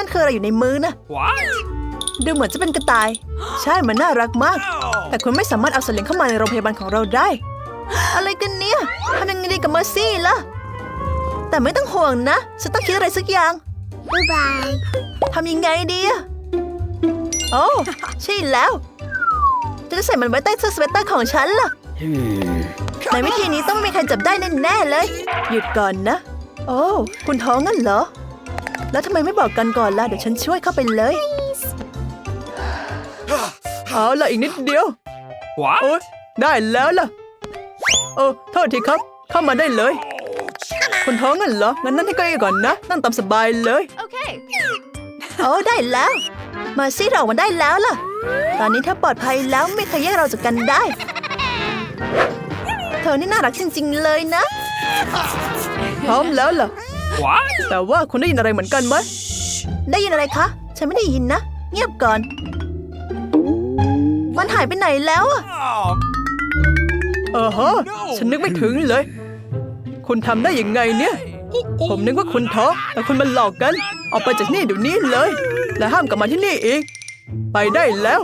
นั่นคืออะไรอยู่ในมือนะ What? ดูเหมือนจะเป็นกระต่าย ใช่มันน่ารักมาก แต่คุณไม่สามารถเอาสลิงเข้ามาในโรงพยาบาลของเราได้ อะไรกันเนี่ยทำยังไงดีกับเมอร์ซี่ล่ะ แต่ไม่ต้องห่วงนะ ฉันต้องคิดอะไรสักอย่างบ๊ายบายทำยังไงดีอะโอ้ใช่แล้วฉันจะใส่มันไว้ใต้เสื้อสเวตเตอร์ของฉันล่ะในวิธีนี้ต้องไม่มีใครจับได้แน่ๆเลย หยุดก่อนนะ โอ้ คุณท้องงั้นเหรอ แล้วทำไมไม่บอกกันก่อนล่ะ เดี๋ยวฉันช่วยเข้าไปเลย เอาล่ะอีกนิดเดียว What? โอ้ยได้แล้วล่ะ โอ้โทษทีครับ เข้ามาได้เลยคุณท้องงั้นเหรอ งั้นนั่งที่เก้าอี้ก่อนนะ นั่งตามสบายเลย Okay. โอ้ได้แล้ว มาซี่เราออกมาได้แล้วล่ะ ตอนนี้เธอปลอดภัยแล้วไม่เคยแยกเราจากกันได้ เธอนี่น่ารักจริงๆเลยนะ พร้อมแล้วล่ะ What? แต่ว่าคุณได้ยินอะไรเหมือนกันไหมได้ยินอะไรคะ ฉันไม่ได้ยินนะ เงียบก่อน มันหายไปไหนแล้วอะ Oh, เออฮะ ฉันนึกไม่ถึงเลย คุณทำได้ยังไงเนี่ย ผมนึกว่าคุณท้องแต่คุณมันหลอกกัน ออกไปจากนี่เดี๋ยวนี้เลย และห้ามกลับมาที่นี่อีก ไปได้แล้ว